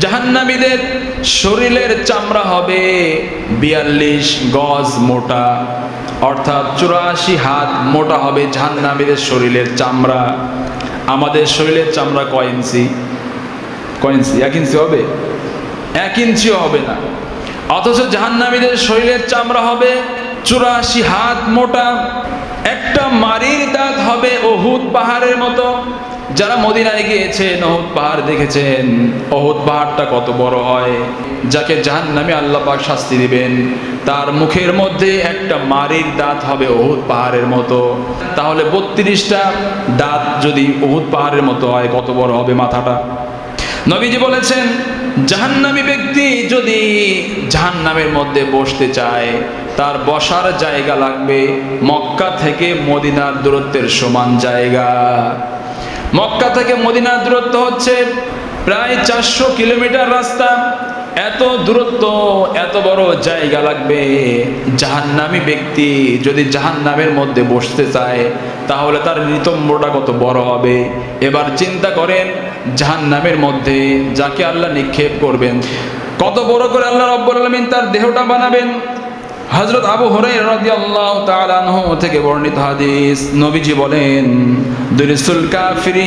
জাহান্নামীদের শরীরের চামড়া হবে বিয়াল্লিশ গজ মোটা। অর্থাৎ চুরাশি হাত মোটা হবে জাহান্নামীদের শরীরের চামড়া। আমাদের শরীরের চামড়া কয় ইঞ্চি? এক ইঞ্চি হবে? এক ইঞ্চিও হবে না। অথচ জাহান্নামীদের শরীরের চামড়া হবে চুরাশি হাত মোটা। একটা মারির দাঁত হবে ওহুদ পাহাড়ের মতো। যারা মদিনায় গিয়েছেন, ওহুদ পাহাড় দেখেছেন, ওহুদ পাহাড়টা কত বড় হয়, যাকে জাহান নামে আল্লাহ পাক শাস্তি দিবেন, তার মুখের মধ্যে একটা মারির দাঁত হবে ওহুদ পাহাড়ের মতো। তাহলে বত্রিশটা দাঁত যদি ওহুদ পাহাড়ের মতো হয়, কত বড় হবে মাথাটা? নবীজি বলেছেন, জাহান্নামী ব্যক্তি যদি জাহান্নামের মধ্যে বসতে চায়, তার বসার জায়গা লাগবে মক্কা থেকে মদিনার দূরত্বের সমান জায়গা। মক্কা থেকে মদিনার দূরত্ব হচ্ছে প্রায় চারশো কিলোমিটার রাস্তা। এত দূরত্ব, এত বড় জায়গা লাগবে। জাহান্নামী ব্যক্তি যদি জাহান্নামের মধ্যে বসতে চায়, তাহলে তার নিতম্বটা কত বড় হবে। এবার চিন্তা করেন জাহান্নামের মধ্যে যাকে আল্লাহ নিক্ষেপ করবেন। কত বড় করে আল্লাহ রব্বুল আলমিন তার দেহটা বানাবেন। হজরত আবু রাদিয়াল্লাহু তাআলা আনহু থেকে বর্ণিত হাদিস। নবীজি বলেন, দুরিসুল কাফিরি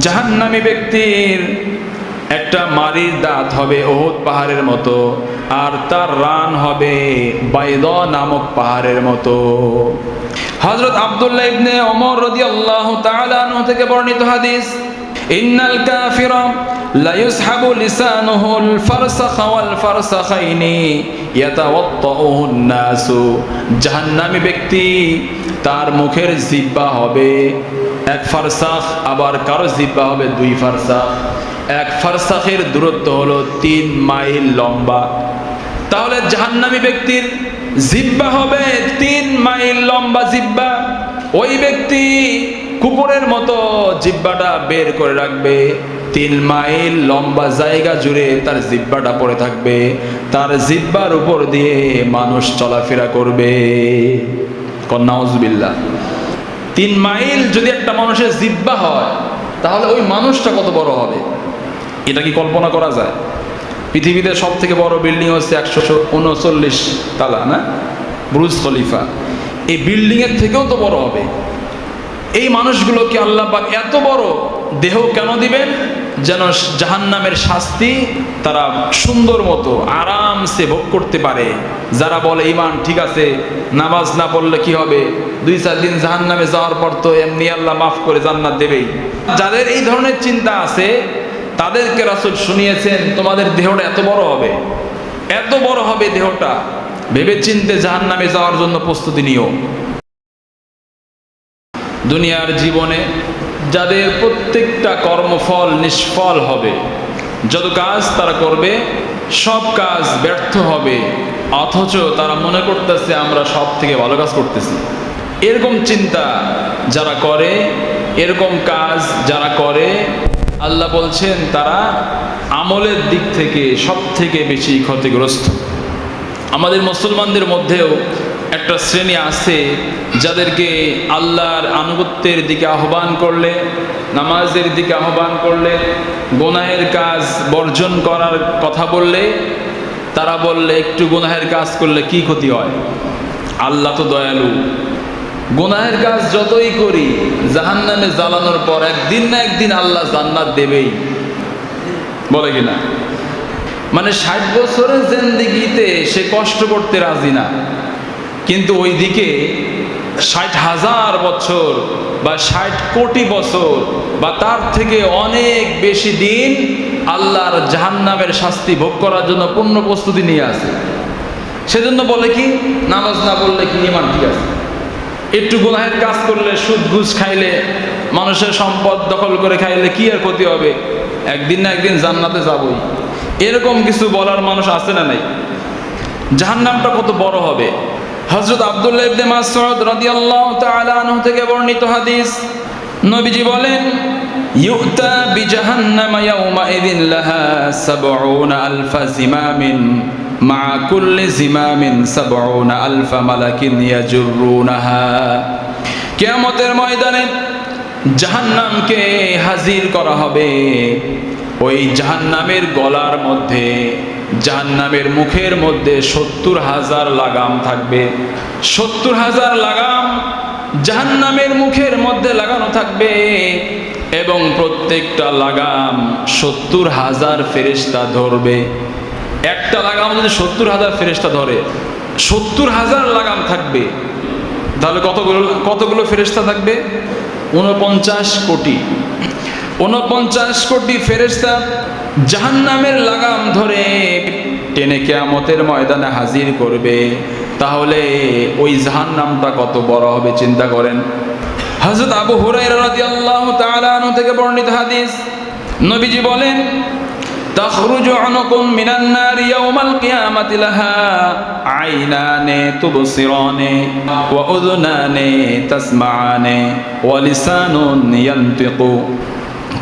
জাহান্নামী ব্যক্তির একটা মারির দাঁত হবে ওহুদ পাহাড়ের মতো, আর তার রান হবে বাইদ নামক পাহাড়ের মতো। হজরত আব্দুল্লাহ ইবনে ওমর রাদিয়াল্লাহু তাআলা আনহু থেকে বর্ণিত হাদিস ইন্নাল কাফির লা ইউসহাবু লিসানুহুল ফারসাখা ওয়াল ফারসাখাইনি ইয়াতাওয়াত্তাউহুন নাসু জাহান্নামী ব্যক্তি, তার মুখের জিব্বা হবে এক ফারসাখ, আবার কারও জিব্বা হবে দুই ফারসাখ। এক ফারসাখের দূরত্ব হলো তিন মাইল লম্বা। তাহলে জাহান্নামী ব্যক্তির জিব্বা হবে তিন মাইল লম্বা জিব্বা ওই ব্যক্তি কুকুরের মতো জিব্বাটা বের করে রাখবে। তিন মাইল লম্বা জায়গা জুড়ে তার জিব্বাটা পড়ে থাকবে। তার জিব্বার উপর দিয়ে মানুষ চলাফেরা করবে। কন্যাউজবিল্লা তিন মাইল যদি একটা মানুষের জিব্বা হয়, তাহলে ওই মানুষটা কত বড় হবে? এটা কি কল্পনা করা যায়? পৃথিবীতে সব থেকে বড় বিল্ডিং হচ্ছে একশো উনচল্লিশ তালা, না? Burj Khalifa. এই বিল্ডিংয়ের থেকেও তো বড় হবে। এই মানুষগুলোকে আল্লাহ পাক এত বড় দেহ কেন দিবেন? যেন জাহান্নামের শাস্তি তারা সুন্দর মতো আরামসে ভোগ করতে পারে। যারা বলে, ইমান, ঠিক আছে, নামাজ না পড়লে কি হবে? দুই চার দিন জাহান্নামে যাওয়ার পর তো এমনি আল্লাহ মাফ করে জান্নাত দেবেই। যাদের এই ধরনের চিন্তা আছে, তাদেরকে রাসুল শুনিয়েছেন, তোমাদের দেহটা এত বড় হবে, এত বড় হবে দেহটা। ভেবে চিনতে জাহান্নামে যাওয়ার জন্য প্রস্তুতি নিও। দুনিয়ার জীবনে যাদের প্রত্যেকটা কর্মফল নিষ্ফল হবে, যত কাজ তারা করবে, সব কাজ ব্যর্থ হবে, অথচ তারা মনে করতেছে আমরা সব থেকে ভালো কাজ করতেছি। এরকম চিন্তা যারা করে, এরকম কাজ যারা করে, আল্লাহ বলছেন তারা আমলের দিক থেকে সব থেকে বেশি ক্ষতিগ্রস্ত। আমাদের মুসলমানদের মধ্যেও একটা শ্রেণি আছে যাদেরকে আল্লাহর আনুগত্যের দিকে আহ্বান করলে, নামাজের দিকে আহ্বান করলে, গোনাহের কাজ বর্জন করার কথা বললে, তারা বললে, একটু গোনাহের কাজ করলে কি ক্ষতি হয়? আল্লাহ তো দয়ালু। গোনাহের কাজ যতই করি জাহান নামে জ্বালানোর পর একদিন না একদিন আল্লাহ জান্নাত দেবেই। বলে কিনা? মানে ষাট বছরের জেন্দিগিতে সে কষ্ট করতে রাজি না। কিন্তু ওই দিকে ষাট হাজার বছর বা ষাট কোটি বছর বা তার থেকে অনেক বেশি দিন আল্লাহর জাহান্নামের শাস্তি ভোগ করার জন্য পূর্ণ প্রস্তুতি নিয়ে আসে সেজন্য বলে কি, নামাজ না বললে কি ইমান ঠিক আছে? একটু গুনাহের কাজ করলে সুদ ঘুষ খাইলে, মানুষের সম্পদ দখল করে খাইলে কি আর ক্ষতি হবে? একদিন না একদিন জান্নাতে যাবই। এরকম কিছু বলার মানুষ আছে না নাই? জাহান্নামটা কত বড় হবে? হযরত আব্দুল্লাহ ইবনে মাসউদ রাদিয়াল্লাহু তাআলা আনহু থেকে বর্ণিত হাদিস। নবীজি বলেন, ইউতা বিজাহান্নাম ইয়াউমা ইযিন লাহা 70 আলফা জিমামিন, মা কুল্লি জিমামিন 70 আলফা মালাকিন ইয়াজুরুনাহা। কিয়ামতের ময়দানে জাহান্নামকে হাজির করা হবে। ওই জাহান্নামের গলার মধ্যে জাহান্নামের মুখের মধ্যে সত্তর হাজার লাগাম থাকবে। সত্তর হাজার লাগাম জাহান্নামের মুখের মধ্যে লাগানো থাকবে এবং প্রত্যেকটা লাগাম সত্তর হাজার ফেরেস্তা ধরবে। একটা লাগাম যদি সত্তর হাজার ফেরেস্তা ধরে, সত্তর হাজার লাগাম থাকবে, তাহলে কতগুলো কতগুলো ফেরেস্তা থাকবে? উনপঞ্চাশ কোটি। উনপঞ্চাশ কোটি ফেরেস্তা জাহান্নামের লাগাম ধরে টেনে কেয়ামতের ময়দানে হাজির করবে তাহলে ওই জাহান্নামটা কত বড় হবে চিন্তা করেন হযরত আবু হুরায়রা রাদিয়াল্লাহু তাআলা আনহু থেকে বর্ণিত হাদিস নবীজি বলেন تخرج عنكم من النار يوم القيامة لها عينان تبصران وأذنان تسمعان ولسان ينطق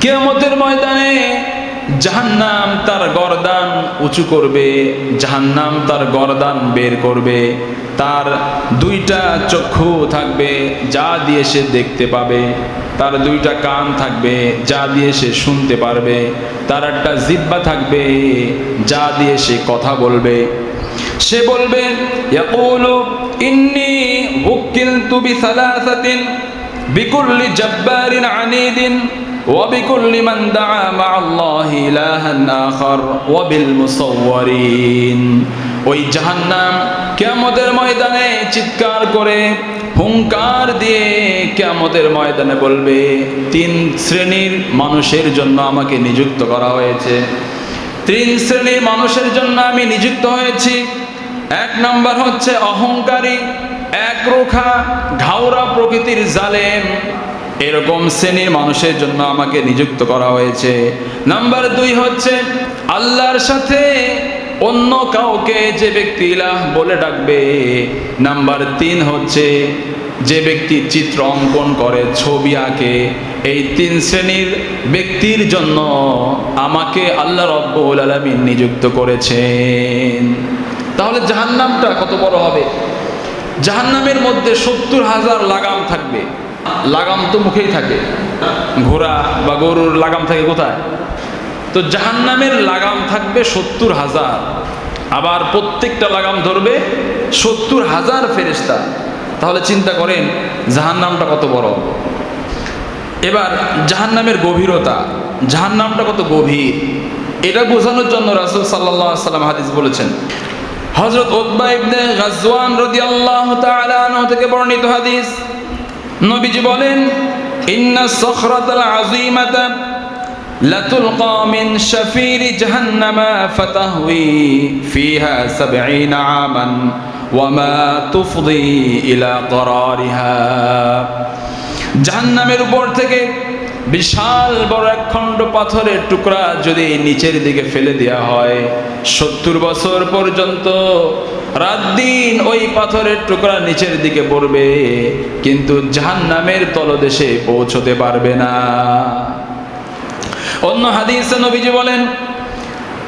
কিয়ামতের ময়দানে জাহান্নাম তার গরদান উঁচু করবে, জাহান্নাম তার গরদান বের করবে, তার দুইটা চক্ষু থাকবে, যা দিয়ে সে দেখতে পাবে, তার দুইটা কান থাকবে, যা দিয়ে সে শুনতে পারবে, তার একটা জিব্বা থাকবে, যা দিয়ে সে কথা বলবে। সে বলবে ইন্নী বিকুল্লি জাব্বারিন আনিদিন। وبكل من دعا مع الله إلها آخر وبالمصورين ওই জাহান্নাম কেয়ামতের ময়দানে চিৎকার করে হুঙ্কার দিয়ে কেয়ামতের ময়দানে বলবে তিন শ্রেণীর মানুষের জন্য আমাকে নিযুক্ত করা হয়েছে তিন শ্রেণীর মানুষের জন্য আমি নিযুক্ত হয়েছি এক নাম্বার হচ্ছে অহংকারী এক রোখা ঘাওরা প্রকৃতির জালেম এরকম শ্রেণির মানুষের জন্য আমাকে নিযুক্ত করা হয়েছে। নাম্বার দুই হচ্ছে, আল্লাহর সাথে অন্য কাউকে যে ব্যক্তি ইলাহ বলে ডাকবে। নাম্বার তিন হচ্ছে, যে ব্যক্তি চিত্র অঙ্কন করে ছবি আঁকে, এই তিন শ্রেণির ব্যক্তির জন্য আমাকে আল্লাহ রব্বুল আলমিন নিযুক্ত করেছেন। তাহলে জাহান্নামটা কত বড় হবে? জাহান্নামের মধ্যে সত্তর হাজার লাগাম থাকবে। লাগাম তো মুখেই থাকে। ঘোড়া বা গরুর লাগাম থাকে কোথায়? তো জাহান্নামের লাগাম থাকবে সত্তর হাজার। আবার প্রত্যেকটা লাগাম ধরবে সত্তর হাজার ফেরেস্তা তাহলে চিন্তা করেন, জাহান্নামটা কত বড়। এবার জাহান্নামের গভীরতা। জাহান্নামটা কত গভীর। এটা বোঝানোর জন্য রাসুল সাল্লাহ সাল্লাম হাদিস বলেছেন। হজরত ওতবা ইবনে গাজওয়ান তাআলা আনহু থেকে বর্ণিত হাদিস। নবীজি বলেন, ইন্না সখরাতাল আযীমাতা লাতুলকা মিন শাফির জাহান্নামা ফাতাহউই ফিহা 70 আমান ওয়ামা তুফদি ইলা করারিহা। জাহান্নামের উপর থেকে বিশাল বড় এক খণ্ড পাথরের টুকরা যদি নিচের দিকে ফেলে দেওয়া হয়, সত্তর বছর পর্যন্ত রাত দিন ওই পাথরের টুকরা নিচের দিকে পড়বে, কিন্তু জাহান্নামের তলদেশে পৌঁছতে পারবে না। অন্য হাদিসে নবীজি বলেন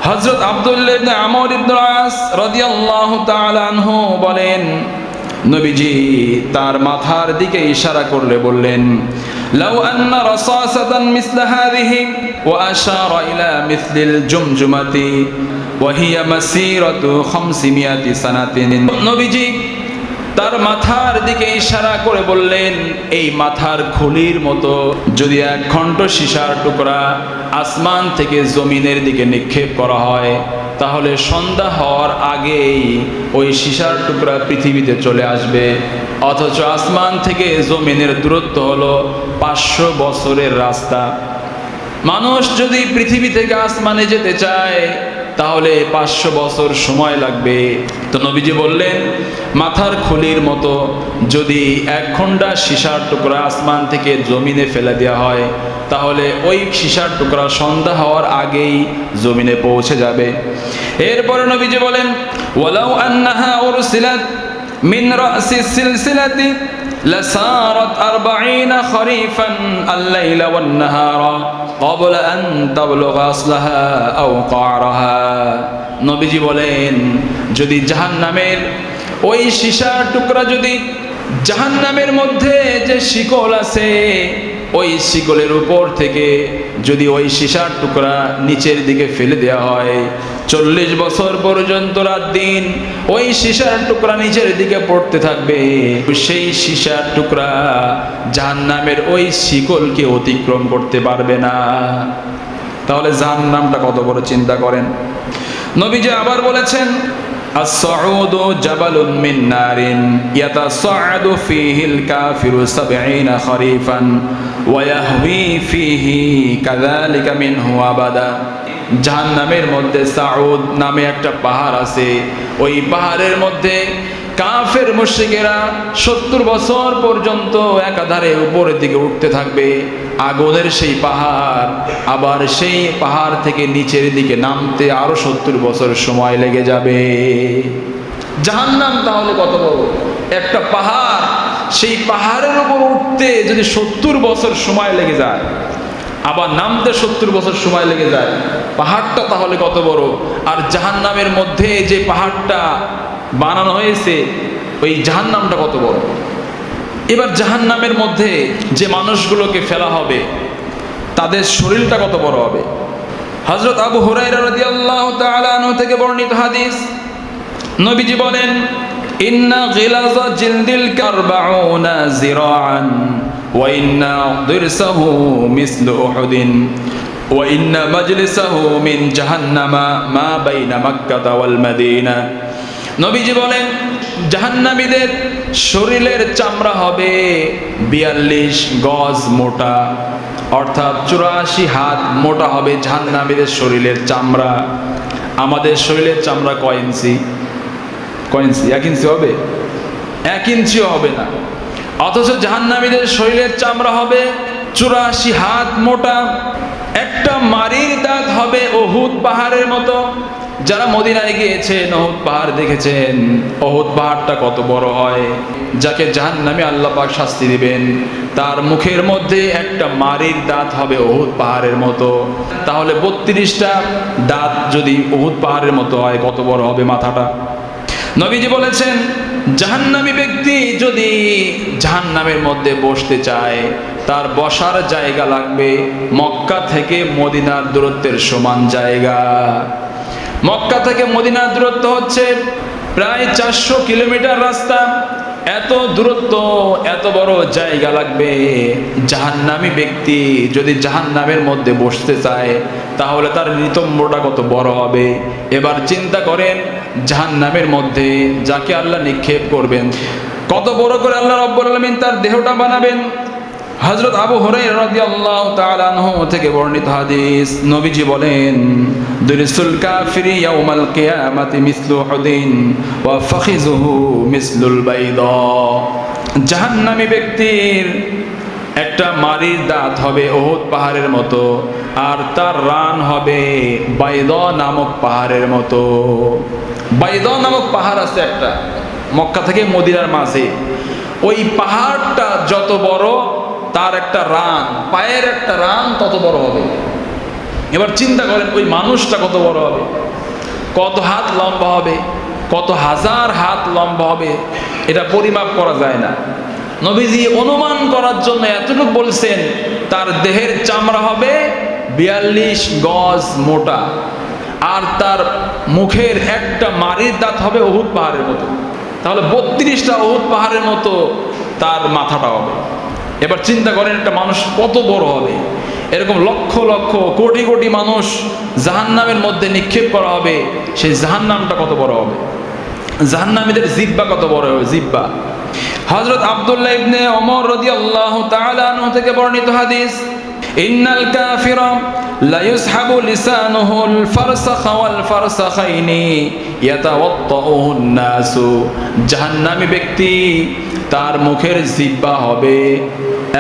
হজরত আব্দুল্লাহ ইবনে আমর ইবনুল আস রাদিয়াল্লাহু তাআলা আনহু বলেন, নবীজি তার মাথার দিকে ইশারা করলে বললেন রাসাসাতান মিসলা হাযিহি ওয়া আশারা ইলা মিসলিল জুমজুমাতি ওয়া হিয়া মাসিরাতু 500 সানাতিন নবীজি তার মাথার দিকে ইশারা করে বললেন, এই মাথার খুলির মতো যদি এক খণ্ড সীসার টুকরা আসমান থেকে জমিনের দিকে নিক্ষেপ করা হয়, তাহলে সন্ধ্যা হওয়ার আগেই ওই সীসার টুকরা পৃথিবীতে চলে আসবে। অথচ আসমান থেকে জমিনের দূরত্ব হলো পাঁচশো বছরের রাস্তা। মানুষ যদি পৃথিবী থেকে আসমানে যেতে চায়, তাহলে পাঁচশো বছর সময় লাগবে। তো নবীজি বললেন, মাথার খুলির মতো যদি এক ঘণ্টা সীসার টুকরা আসমান থেকে জমিনে ফেলে দেওয়া হয়, তাহলে ওই সীসার টুকরা সন্ধ্যা হওয়ার আগেই জমিনে পৌঁছে যাবে। এরপরে নবীজি বলেন, ওয়ালাউ আন্নাহা উরসিলাত মিন রাসিস সিলসিলাতি لسارت أربعين خريفا الليل والنهار قبل أن تبلغ أصلها أو قعرها নবীজি বলেন যদি জাহান্নামের ওই সীসার টুকরা যদি জাহান্নামের মধ্যে যে শিকল আছে ওই শিকলের উপর থেকে যদি ওই সীসার টুকরা নিচের দিকে ফেলে দেওয়া হয় চল্লিশ বছর পর্যন্ত রাত দিন ওই সীসার টুকরা নিচের দিকে পড়তে থাকবে সেই সীসার টুকরা জাহান্নামের ওই শিকলকে অতিক্রম করতে পারবে না তাহলে জাহান্নামটা কত বড় চিন্তা করেন নবীজি আবার বলেছেন الصعود جبل من نار يتصعد فيه الكافر سبعين خريفا ويهوي فيه كذلك منه أبدا জাহান্নামের মধ্যে সাউদ নামে একটা পাহাড় আছে। ওই পাহাড়ের মধ্যে কাফের মুশরিকেরা সত্তর বছর পর্যন্ত একাধারে উপরের দিকে উঠতে থাকবে। আগুনের সেই পাহাড়, আবার সেই পাহাড় থেকে নিচের দিকে নামতে আরও সত্তর বছর সময় লেগে যাবে। জাহান্নাম তাহলে কত বড়? একটা পাহাড়, সেই পাহাড়ের উপর উঠতে যদি সত্তর বছর সময় লেগে যায় আবার নামতে সত্তর বছর সময় লেগে যায়। পাহাড়টা তাহলে কত বড়? আর জাহান্নামের মধ্যে যে পাহাড়টা বানানো হয়েছে, ওই জাহান্নামটা কত বড়? এবার জাহান্নামের মধ্যে যে মানুষগুলোকে ফেলা হবে, তাদের শরীরটা কত বড় হবে? হজরত আবু হুরাইরা রাদিয়াল্লাহু তাআলা আনহু থেকে বর্ণিত হাদিস। নবীজি বলেন, ইন্না গিলাজা জিলদিল কারবাউনা জিরাআন। মিসলু উহুদিন ওয়া ইন্না মাজলিসাহু মিন জাহান্নামা মা বাইনা মাক্কাহ ওয়াল মাদিনা নবীজি বলেন, জাহান্নামীদের শরীরের চামড়া হবে বিয়াল্লিশ গজ মোটা। অর্থাৎ চুরাশি হাত মোটা হবে জাহান্নামীদের শরীরের চামড়া। আমাদের শরীরের চামড়া কয় ইঞ্চি? কয় ইঞ্চি? এক ইঞ্চি হবে? এক ইঞ্চিও হবে না। অথচ জাহান্নামীদের শরীরের চামড়া হবে চুরাশি হাত মোটা, একটা মারির দাঁত হবে ওহুদ পাহাড়ের মতো। যারা মদিনায় গিয়েছেন অহুদ পাহাড় দেখেছেন অহুদ পাহাড়টা কত বড় হয়, যাকে জাহান নামে পাক শাস্তি দিবেন। তার মুখের মধ্যে একটা মারির দাঁত হবে অহুদ পাহাড়ের মতো। তাহলে বত্রিশটা দাঁত যদি অহুদ পাহাড়ের মতো হয়, কত বড় হবে মাথাটা? নবীজি বলেছেন জাহান্নামী ব্যক্তি যদি জাহান্নামের মধ্যে বসতে চায়, তার বসার জায়গা লাগবে মক্কা থেকে মদিনার দূরত্বের সমান জায়গা। মক্কা থেকে মদিনার দূরত্ব হচ্ছে প্রায় চারশো কিলোমিটার রাস্তা। এত দূরত্ব, এত বড় জায়গা লাগবে। জাহান্নামী ব্যক্তি যদি জাহান্নামের মধ্যে বসতে চায়, তাহলে তার নিতম্বটা কত বড় হবে। এবার চিন্তা করেন জাহান্নামের মধ্যে, যাকে আল্লাহ নিক্ষেপ করবেন। কত বড় করে আল্লাহ রব্বুল আলমিন তার দেহটা বানাবেন। হজরত আবু হরাইরা রাদিয়াল্লাহু তাআলা আনহু থেকে বর্ণিত হাদিস, নবীজি বলেন, দুরিসুল কাফিরি ওয়া মিসলুল ব্যক্তির একটা মারির দাঁত হবে ওহুদ পাহাড়ের মতো, আর তার রান হবে বাইদ নামক পাহাড়ের মতো। বাইদ নামক পাহাড় আছে একটা, মক্কা থেকে মদিনার মাঝে। ওই পাহাড়টা যত বড়, তার একটা রান, পায়ের একটা রান তত বড় হবে। এবার চিন্তা করেন, ওই মানুষটা কত বড় হবে? কত হাত লম্বা হবে? কত হাজার হাত লম্বা হবে? এটা পরিমাপ করা যায় না। নবীজি অনুমান করার জন্য এতটুকু বলছেন, তার দেহের চামড়া হবে বিয়াল্লিশ গজ মোটা। আর তার মুখের একটা মারির দাঁত হবে অহুদ পাহাড়ের মতো। তাহলে বত্রিশটা অহুদ পাহাড়ের মতো তার মাথাটা হবে। এবার চিন্তা করেন একটা মানুষ কত বড় হবে। এরকম লক্ষ লক্ষ, কোটি কোটি মানুষ জাহান্নামের মধ্যে নিক্ষেপ করা হবে, সেই জাহান্নামটা কত বড় হবে? জাহান্নামীদের জিব্বা কত বড় হবে? জিব্বা হজরত আব্দুল্লাহ ইবনে অমর তাআলা আনহু থেকে বর্ণিত হাদিস ইন্নাল কাফিরা লা ইউসহাবু লিসানুহুল ফারসাখ ওয়াল ফারসাখাইনি ইয়াতাওয়াত্তাউহুন নাসু। জাহান্নামী ব্যক্তি, তার মুখের জিব্বা হবে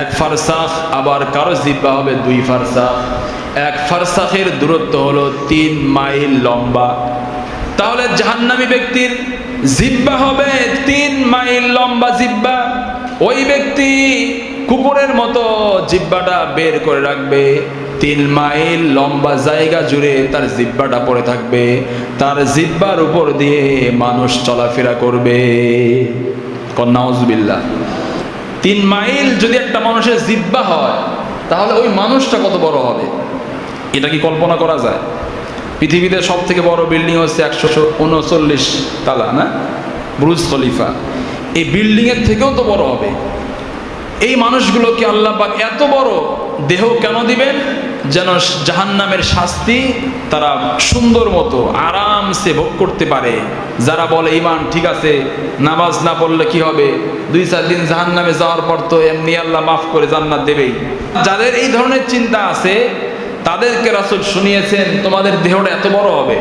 এক ফারসাখ, আবার কারও জিব্বা হবে দুই ফারসাখ। এক ফারসাখের দূরত্ব হলো তিন মাইল লম্বা। তাহলে জাহান্নামী ব্যক্তির জিব্বা হবে তিন মাইল লম্বা জিব্বা ওই ব্যক্তি কুকুরের মতো জিব্বাটা বের করে রাখবে। তিন মাইল লম্বা জায়গা জুড়ে তার জিব্বাটা পড়ে থাকবে। তার জিব্বার উপর দিয়ে মানুষ চলাফেরা করবে। কন্যাউজবিল্লা তিন মাইল যদি একটা মানুষের জিব্বা হয়, তাহলে ওই মানুষটা কত বড় হবে? এটা কি কল্পনা করা যায়? পৃথিবীতে সব থেকে বড় বিল্ডিং হচ্ছে একশো উনচল্লিশ তালা, না? Burj Khalifa. এই বিল্ডিংয়ের থেকেও তো বড় হবে। এই মানুষগুলোকে আল্লাহ পাক এত বড় দেহ কেন দিবেন? যেন জাহান্নামের শাস্তি তারা সুন্দর মতো আরামসে ভোগ করতে পারে। যারা বলে ইমান ঠিক আছে, নামাজ না পড়লে কি হবে? দুই, চার দিন জাহান্নামে যাওয়ার পর তো এমনি আল্লাহ মাফ করে জান্নাত দেবেই। যাদের এই ধরনের চিন্তা আছে, তাদেরকে রাসুল শুনিয়েছেন, তোমাদের দেহটা এত বড় হবে,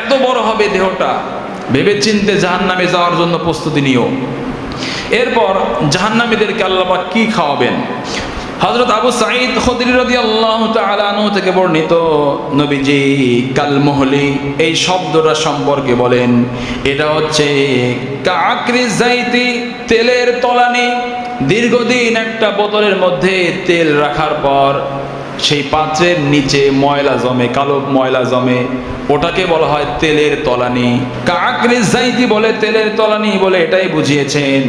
এত বড় হবে দেহটা। ভেবে চিনতে জাহান্নামে যাওয়ার জন্য প্রস্তুতি নিও। এরপর জাহান্নামীদেরকে আল্লাপাক কি খাওয়াবেন? হজরত আবু সাঈদ খদির রদি আল্লাহ থেকে বর্ণিত নবীজি কালমহলি এই শব্দটা সম্পর্কে বলেন, এটা হচ্ছে তেলের তলানি, দীর্ঘদিন একটা বোতলের মধ্যে তেল রাখার পর সেই পাত্রের নিচে ময়লা জমে, কালো ময়লা জমে। ওটাকে বলা হয় তেলের তলানি। কাকরি জাইতি বলে তেলের তলানি বলে এটাই বুঝিয়েছেন।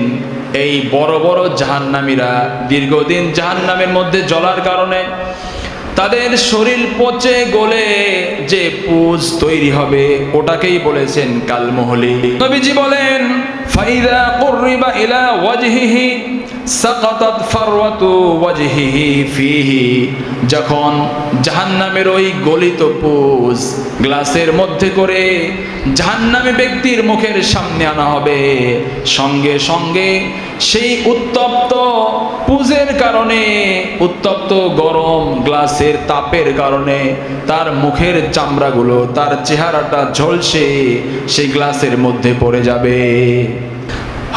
এই বড় বড় জাহান্নামীরা দীর্ঘদিন জাহান্নামের মধ্যে জ্বলার কারণে তাদের শরীর পচে গলে যে পুজ তৈরি হবে, ওটাকেই বলেছেন কালমহলি। নবীজি বলেন, ফাইদা কুররিবা ইলা ওয়াজহিহি সাকাতাত ফারওয়াতু ওয়াজহিহি যখন জাহান্নামের ওই গলিত পুজ গ্লাসের মধ্যে করে জাহান্নামী ব্যক্তির মুখের সামনে আনা হবে, সঙ্গে সঙ্গে সেই উত্তপ্ত পুজের কারণে, উত্তপ্ত গরম গ্লাসের তাপের কারণে তার মুখের চামড়াগুলো, তার চেহারাটা ঝলসে সেই গ্লাসের মধ্যে পড়ে যাবে।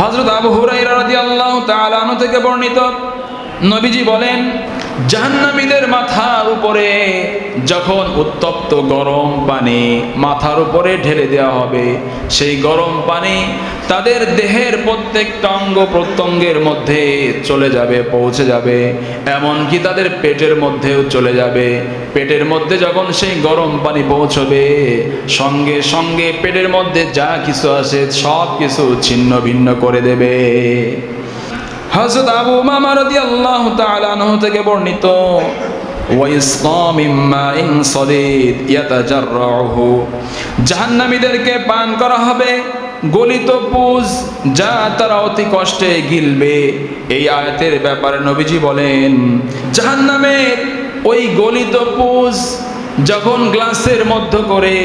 হজরত আবু হুরাইরা রাদিয়াল্লাহু থেকে বর্ণিত, নবীজি বলেন, জাহান্নামীদের মাথার উপরে যখন উত্তপ্ত গরম পানি মাথার উপরে ঢেলে দেওয়া হবে, সেই গরম পানি তাদের দেহের প্রত্যেকটা অঙ্গ প্রত্যঙ্গের মধ্যে চলে যাবে, পৌঁছে যাবে। এমনকি তাদের পেটের মধ্যেও চলে যাবে। পেটের মধ্যে যখন সেই গরম পানি পৌঁছবে, সঙ্গে সঙ্গে পেটের মধ্যে যা কিছু আছে সব কিছু ছিন্ন ভিন্ন করে দেবে। হযরত আবু উমামা রাদিয়াল্লাহু তাআলা থেকে বর্ণিত জাহান্নামীদেরকে পান করা হবে। গলিত পুজ যা তারা অতি কষ্টে গিলবে। এই আয়াতের ব্যাপারে নবীজি বলেন, জাহান্নামের ওই গলিত পুজ যখন গ্লাসের মধ্য করে,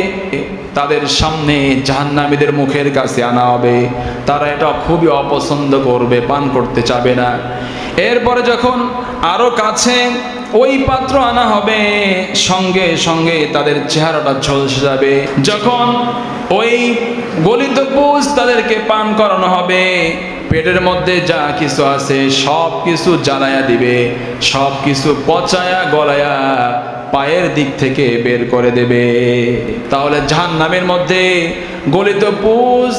তাদের সামনে জাহান্নামীদের মুখের কাছে আনা হবে। তারা এটা খুবই অপছন্দ করবে, পান করতে চাবে না। এরপরে যখন আরও কাছে ওই পাত্র আনা হবে। সঙ্গে সঙ্গে তাদের চেহারাটা ঝলসে যাবে। যখন ওই গলিত পুজ তাদেরকে পান করানো হবে, পেটের মধ্যে যা কিছু আছে সব কিছু জ্বালায়া দিবে সব কিছু পচায়া গলায়া পায়ের দিক থেকে বের করে দেবে। তাহলে জাহান নামের মধ্যে গলিত পুজ,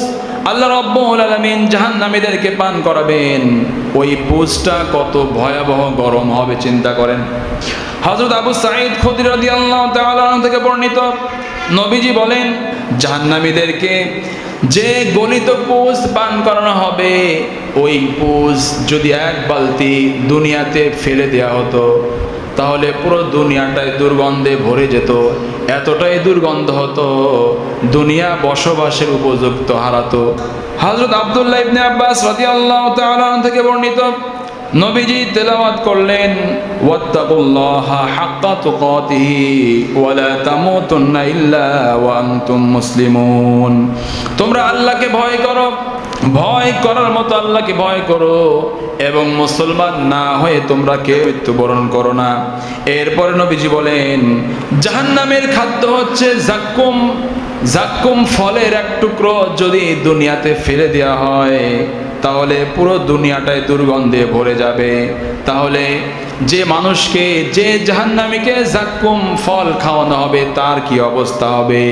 আল্লাহ রব্বুল আলামিন জাহান্নামীদেরকে পান করাবেন। ওই পুজটা কত ভয়াবহ গরম হবে, চিন্তা করেন। হযরত আবু সাঈদ খুদরি রাদিয়াল্লাহু তাআলা থেকে বর্ণিত নবীজি বলেন, জাহান্নামীদেরকে যে গলিত পুজ পান করানো হবে, ওই পুজ যদি এক বালতি দুনিয়াতে ফেলে দেওয়া হতো তাহলে পুরো দুনিয়াটাই দুর্গন্ধে ভরে যেত, এতটাই দুর্গন্ধ হতো, দুনিয়া বসবাসের উপযুক্ত হারাতো। হজরত আবদুল্লাহ ইবনে আব্বাস তাআলা আনহু থেকে বর্ণিত, নবীজি তেলাওয়াত করলেন মুসলিমুন। তোমরা আল্লাহকে ভয় করো ভয় করার মতো আল্লাহকে ভয় করো এবং মুসলমান না হয়ে তোমরা কেউ মৃত্যুবরণ করো না। এরপরে নবীজি বলেন, জাহান্নামের খাদ্য হচ্ছে জাক্কুম। জাক্কুম ফলের এক টুকরো যদি দুনিয়াতে ফেলে দেওয়া হয়, তাহলে পুরো দুনিয়াটাই দুর্গন্ধে ভরে যাবে। তাহলে যে মানুষকে, যে জাহান্নামীকে জাক্কুম ফল খাওয়ানো হবে, তার কি অবস্থা হবে?